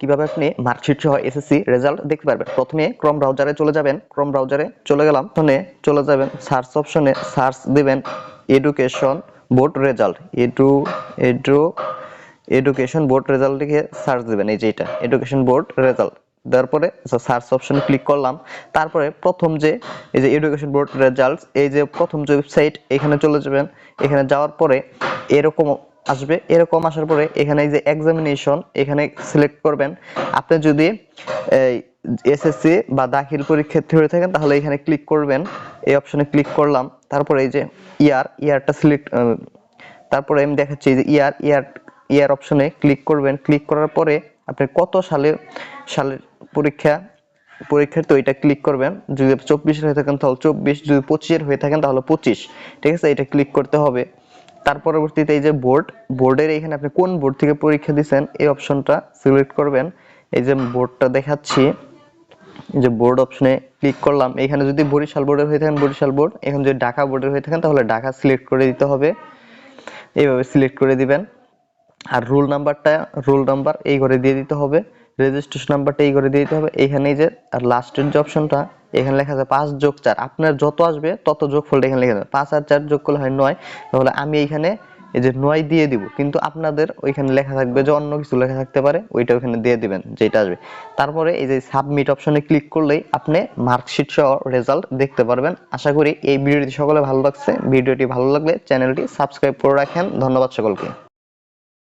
কীভাবে আপনি মার্কশিট সহ এসএসসি রেজাল্ট দেখতে পারবেন? প্রথমে ক্রোম ব্রাউজারে চলে যাবেন। ক্রোম ব্রাউজারে চলে গেলাম। ওখানে চলে যাবেন। সার্চ অপশনে সার্চ দিবেন। Education board result edu edu education board result লিখে সার্চ দিবেন। এই যে এটা এডুকেশন বোর্ড রেজাল্ট দেওয়ার পরে সার্চ অপশনে ক্লিক করলাম। তারপরে প্রথম যে, এই যে এডুকেশন বোর্ড রেজাল্টস এই যে প্রথম যে ওয়েবসাইট এখানে চলে যাবেন। এখানে যাওয়ার পরে এরকম আসবে। এরকম আসার পরে এখানে এই যে এক্সামিনেশন এখানে সিলেক্ট করবেন। আপনি যদি এসএসসি বা দাখিল পরীক্ষার্থী হয়ে থাকেন, তাহলে এখানে ক্লিক করবেন। এই অপশনে ক্লিক করলাম। তারপরে এই যে ইয়ার ইয়ারটা সিলেক্ট তারপরে আমি দেখাচ্ছি যে ইয়ার ইয়ার ইয়ার অপশনে ক্লিক করবেন। ক্লিক করার পরে আপনি কত সালে সালের পরীক্ষা পরীক্ষার্থী ওইটা ক্লিক করবেন। যদি চব্বিশের হয়ে থাকেন, তাহলে চব্বিশ। যদি পঁচিশের হয়ে থাকেন, তাহলে পঁচিশ। ঠিক আছে? এটা ক্লিক করতে হবে। তার পরবর্তীতে এই যে বোর্ড বোর্ডের এখানে আপনি কোন বোর্ড থেকে পরীক্ষা দিচ্ছেন এই অপশনটা সিলেক্ট করবেন। এই যে বোর্ডটা দেখাচ্ছি যে বোর্ড অপশনে ক্লিক করলাম। এখানে যদি বরিশাল বোর্ডের হয়ে থাকেন, বরিশাল বোর্ড এখানে যদি ঢাকা বোর্ডের হয়ে থাকেন, তাহলে ঢাকা সিলেক্ট করে দিতে হবে। এইভাবে সিলেক্ট করে দিবেন। আর রোল নাম্বারটা রোল নাম্বার এই ঘরে দিয়ে দিতে হবে। রেজিস্ট্রেশন নাম্বারটা এই ঘরে দিয়ে দিতে হবে। এখানে এই যে, আর লাস্টের যে অপশনটা এখানে লেখা আছে পাঁচ যোগ চার। আপনার যত আসবে, তত যোগ যোগফলটা এখানে লেখা যাবে পাঁচ আর চার যোগ করলে হয় নয়, তাহলে আমি এইখানে এই যে নয় দিয়ে দিব, কিন্তু আপনাদের ওইখানে লেখা থাকবে যে অন্য কিছু লেখা থাকতে পারে, ওইটা ওখানে দিয়ে দিবেন, যেটা আসবে। তারপরে এই যে সাবমিট অপশনে ক্লিক করলেই আপনি মার্কশিট সহ রেজাল্ট দেখতে পারবেন। আশা করি এই ভিডিওটি সকলে ভালো লাগছে। ভিডিওটি ভালো লাগলে চ্যানেলটি সাবস্ক্রাইব করে রাখেন। ধন্যবাদ সকলকে।